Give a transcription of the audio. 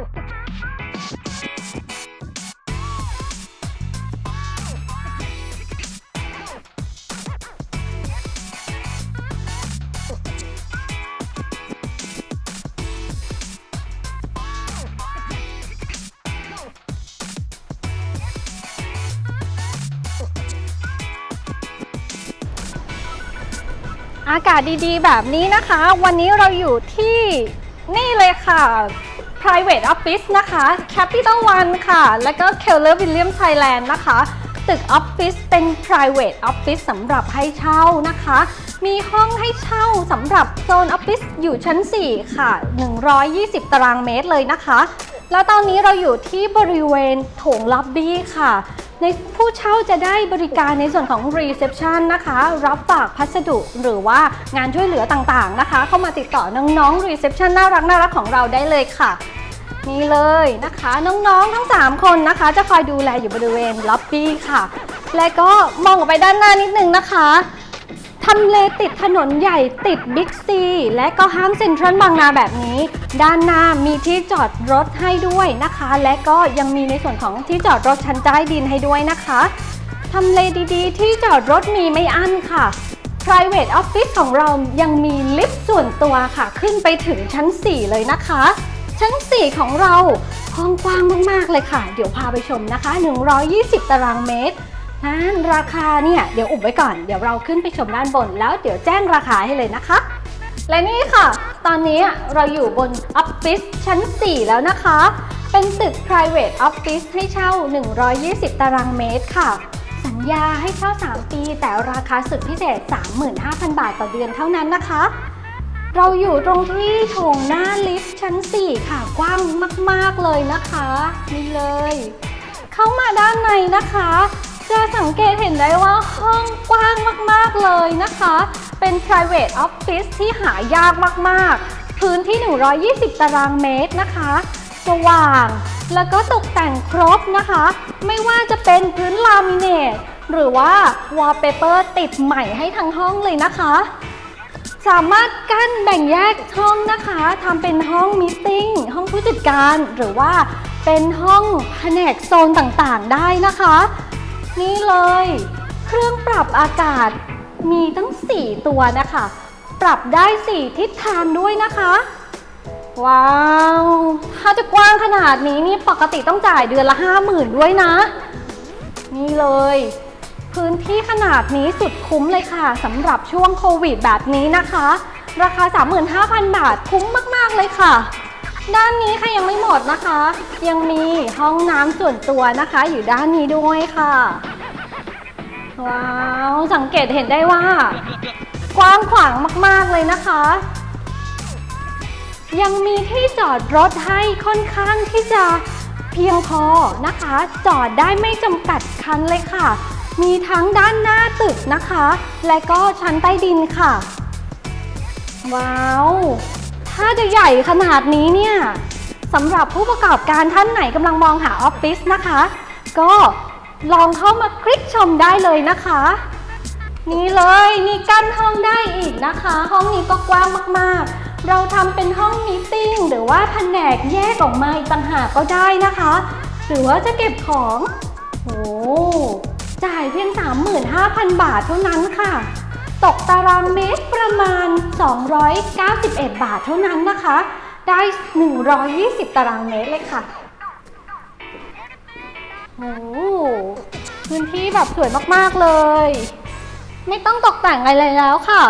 Everything. อากาศดีๆ แบบนี้นะคะ วันนี้เราอยู่ที่นี่เลยค่ะ private office นะคะ Capital One ค่ะ แล้วก็ Keller Williams Thailand นะคะ ตึกออฟฟิศเป็น private office สำหรับให้เช่านะคะ มีห้องให้เช่าสำหรับโซนออฟฟิศอยู่ชั้น 4 ค่ะ 120 ตารางเมตรเลยนะคะ แล้วตอนนี้เราอยู่ที่บริเวณโถงล็อบบี้ค่ะ ในผู้เช่าจะได้บริการในส่วนของ reception นะคะ รับฝากพัสดุหรือว่างานช่วยเหลือต่างๆนะคะ เข้ามาติดต่อน้องๆ reception น่ารักน่ารักของเราได้เลยค่ะนี่เลยนะคะ น้องๆทั้ง 3 คนนะคะ จะคอยดูแลอยู่บริเวณล็อบบี้ค่ะ และก็มองออกไปด้านหน้านิดนึงนะคะ ทำเลติดถนนใหญ่ติดบิ๊กซีและก็ห้างเซ็นทรัลบางนาแบบนี้ ด้านหน้ามีที่จอดรถให้ด้วยนะคะ และก็ยังมีในส่วนของที่จอดรถชั้นใต้ดินให้ด้วยนะคะทำเลดีๆ ที่จอดรถมีไม่อั้นค่ะ private office ของเรายังมีลิฟต์ส่วนตัวค่ะ ขึ้นไปถึงชั้น 4 เลยนะคะ ชั้น 4 ของเราห้องกว้างมากๆเลยค่ะ เดี๋ยวพาไปชมนะคะ 120 ตารางเมตร นั้นราคาเนี่ยเดี๋ยวอุบไว้ก่อน เดี๋ยวเราขึ้นไปชมด้านบน แล้วเดี๋ยวแจ้งราคาให้เลยนะคะ และนี่ค่ะ ตอนนี้เราอยู่บนออฟฟิศชั้น 4 แล้วนะคะ เป็นตึก private office ให้เช่า 120 ตารางเมตรค่ะ สัญญาให้เช่า 3 ปี แต่ราคาสุดพิเศษ 35,000 บาทต่อเดือนเท่านั้นนะคะ เราอยู่ตรงที่โถงหน้าลิฟต์ชั้น 4 ค่ะ กว้างมาก ๆ เลยนะคะ นี่เลย เข้ามาด้านในนะคะ จะสังเกตเห็นได้ว่าห้องกว้างมากๆเลยนะคะ เป็น private office ที่หายากมากๆ พื้นที่ 120 ตารางเมตรนะคะ สว่างแล้วก็ตกแต่งครบนะคะ ไม่ว่าจะเป็นพื้นลามิเนตหรือว่า wallpaper ติดใหม่ให้ทั้งห้องเลยนะคะ สามารถกั้นแบ่งแยกห้องนะคะทำเป็นห้องมิ팅ห้องผู้จัดการหรือว่าเป็นห้องแผนกโซนต่างๆ ได้นะคะ นี่เลย เครื่องปรับอากาศมีตั้ง 4 ตัวนะคะ ปรับได้ 4 ทิศทางด้วยนะคะ ว้าว ถ้าจะกว้างขนาดนี้นี่ปกติต้องจ่ายเดือนละ 50,000 ด้วยนะ นี่เลย พื้นที่ขนาดนี้สุดคุ้มเลยค่ะสำหรับช่วงโควิดแบบนี้นะคะ ราคา 35,000 บาทคุ้มมาก ๆ เลยค่ะ ด้านนี้ค่ะยังไม่หมดนะคะ ยังมีห้องน้ำส่วนตัวนะคะ อยู่ด้านนี้ด้วยค่ะ ว้าวสังเกตเห็นได้ว่า กว้างขวางมากๆเลยนะคะ ยังมีที่จอดรถให้ค่อนข้างที่จะเพียงพอนะคะ จอดได้ไม่จำกัดคันเลยค่ะ มีทั้งด้านหน้าตึกนะคะ และก็ชั้นใต้ดินค่ะ ว้าว ถ้าจะใหญ่ขนาดนี้เนี่ยสำหรับผู้ประกอบการท่านไหนกำลังมองหาออฟฟิศนะคะ ก็ลองเข้ามาคลิกชมได้เลยนะคะ นี่เลยนี่กั้นห้องได้อีกนะคะ ห้องนี้ก็กว้างมากๆ เราทำเป็นห้องมีตติ้งหรือว่าแผนกแยกออกมาอีกต่างหากก็ได้นะคะ หรือว่าจะเก็บของโอ้จ่ายเพียง 35,000 บาทเท่านั้นค่ะ ตกตารางเมตรประมาณ 291 บาทเท่านั้นนะคะ ได้ 120 ตารางเมตรเลยค่ะโอ้พื้นที่แบบสวยมาก ๆ เลย ไม่ต้องตกแต่งอะไรเลยแล้วค่ะ